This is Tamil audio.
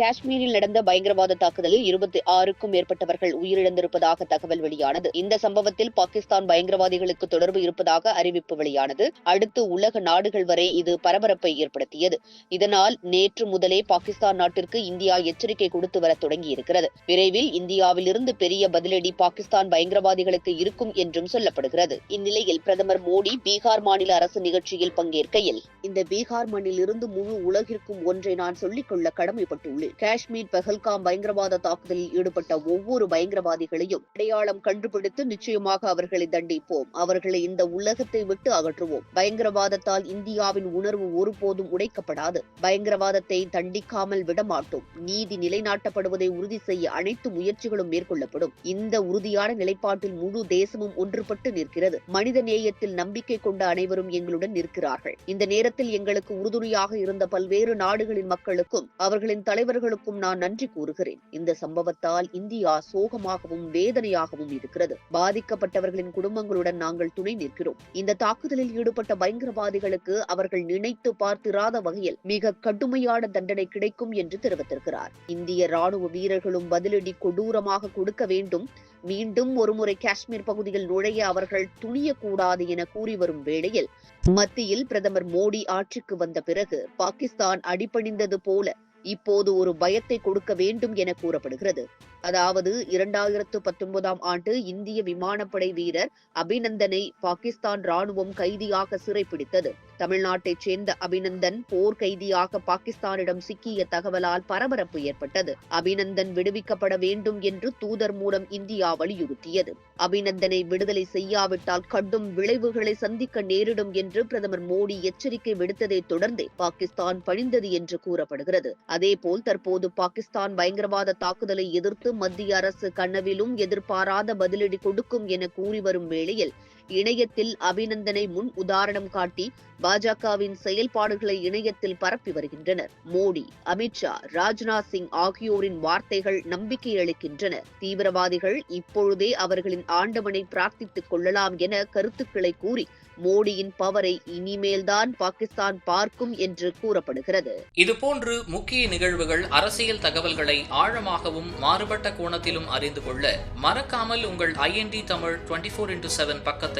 காஷ்மீரில் நடந்த பயங்கரவாத தாக்குதலில் இருபத்தி ஆறுக்கும் மேற்பட்டவர்கள் உயிரிழந்திருப்பதாக தகவல் வெளியானது. இந்த சம்பவத்தில் பாகிஸ்தான் பயங்கரவாதிகளுக்கு தொடர்பு இருப்பதாக அறிவிப்பு வெளியானது. அடுத்து உலக நாடுகள் வரை இது பரபரப்பை ஏற்படுத்தியது. இதனால் நேற்று முதலே பாகிஸ்தான் நாட்டிற்கு இந்தியா எச்சரிக்கை கொடுத்து வர தொடங்கியிருக்கிறது. விரைவில் இந்தியாவிலிருந்து பெரிய பதிலடி பாகிஸ்தான் பயங்கரவாதிகளுக்கு இருக்கும் என்றும் சொல்லப்படுகிறது. இந்நிலையில் பிரதமர் மோடி பீகார் மாநில அரசு நிகழ்ச்சியில் பங்கேற்கையில் இந்த பீகார் மண்ணிலிருந்து முழு உலகிற்கும் ஒன்றை நான் சொல்லிக்கொள்ள கடமைப்பட்டுள்ளேன். காஷ்மீர் பெஹல்காம் பயங்கரவாத தாக்குதலில் ஈடுபட்ட ஒவ்வொரு பயங்கரவாதிகளையும் அடையாளம் கண்டுபிடித்து நிச்சயமாக அவர்களை தண்டிப்போம். அவர்களை இந்த உலகத்தை விட்டு அகற்றுவோம். பயங்கரவாதத்தால் இந்தியாவின் உணர்வு ஒருபோதும் உடைக்கப்படாது. பயங்கரவாதத்தை தண்டிக்காமல் விடமாட்டோம். நீதி நிலைநாட்டப்படுவதை உறுதி செய்ய அனைத்து முயற்சிகளும் மேற்கொள்ளப்படும். இந்த உறுதியான நிலைப்பாட்டில் முழு தேசமும் ஒன்றுபட்டு நிற்கிறது. மனித நேயத்தில் நம்பிக்கை கொண்ட அனைவரும் எங்களுடன் நிற்கிறார்கள். இந்த நேரத்தில் எங்களுக்கு உறுதுணையாக இருந்த பல்வேறு நாடுகளின் மக்களுக்கும் அவர்களின் தலைவர்கள் தலைவர்களுக்கும் நான் நன்றி கூறுகிறேன். இந்த சம்பவத்தால் இந்தியா சோகமாகவும் வேதனையாகவும் இருக்கிறது. பாதிக்கப்பட்டவர்களின் குடும்பங்களுடன் நாங்கள் துணை நிற்கிறோம். இந்த தாக்குதலில் ஈடுபட்ட பயங்கரவாதிகளுக்கு அவர்கள் நினைத்து பார்த்திராத வகையில் மிக கடுமையான தண்டனை கிடைக்கும் என்று தெரிவித்திருக்கிறார். இந்திய ராணுவ வீரர்களும் பதிலடி கொடூரமாக கொடுக்க வேண்டும். மீண்டும் ஒருமுறை காஷ்மீர் பகுதியில் நுழைய அவர்கள் துணியக்கூடாது என கூறி வரும் வேளையில் மத்தியில் பிரதமர் மோடி ஆட்சிக்கு வந்த பிறகு பாகிஸ்தான் அடிபணிந்தது போல இப்போது ஒரு பயத்தை கொடுக்க வேண்டும் என கூறப்படுகிறது. அதாவது இரண்டாயிரத்து பத்தொன்பதாம் ஆண்டு இந்திய விமானப்படை வீரர் அபிநந்தனை பாகிஸ்தான் ராணுவம் கைதியாக சிறைப்பிடித்தது. தமிழ்நாட்டைச் சேர்ந்த அபிநந்தன் போர் கைதியாக பாகிஸ்தானிடம் சிக்கிய தகவலால் பரபரப்பு ஏற்பட்டது. அபிநந்தன் விடுவிக்கப்பட வேண்டும் என்று தூதர் மூலம் இந்தியா வலியுறுத்தியது. அபிநந்தனை விடுதலை செய்யாவிட்டால் கடும் விளைவுகளை சந்திக்க நேரிடும் என்று பிரதமர் மோடி எச்சரிக்கை விடுத்ததை தொடர்ந்தே பாகிஸ்தான் பணிந்தது என்று கூறப்படுகிறது. அதேபோல் தற்போது பாகிஸ்தான் பயங்கரவாத தாக்குதலை எதிர்த்து மத்திய அரசு கனவிலும் எதிர்பாராத பதிலடி கொடுக்கும் என கூறி வரும் வேளையில் இணையத்தில் அபிநந்தனை முன் உதாரணம் காட்டி பாஜகவின் செயல்பாடுகளை இணையத்தில் பரப்பி வருகின்றனர். மோடி அமித்ஷா ராஜ்நாத் சிங் ஆகியோரின் வார்த்தைகள் நம்பிக்கை அளிக்கின்றன. தீவிரவாதிகள் இப்பொழுதே அவர்களின் ஆண்டவனை பிரார்த்தித்துக் கொள்ளலாம் என கருத்துக்களை கூறி மோடியின் பவரை இனிமேல்தான் பாகிஸ்தான் பார்க்கும் என்று கூறப்படுகிறது. இதுபோன்று முக்கிய நிகழ்வுகள் அரசியல் தகவல்களை ஆழமாகவும் மாறுபட்ட கோணத்திலும் அறிந்து கொள்ள மறக்காமல் உங்கள் IND Tamil twenty four into seven பக்கத்தை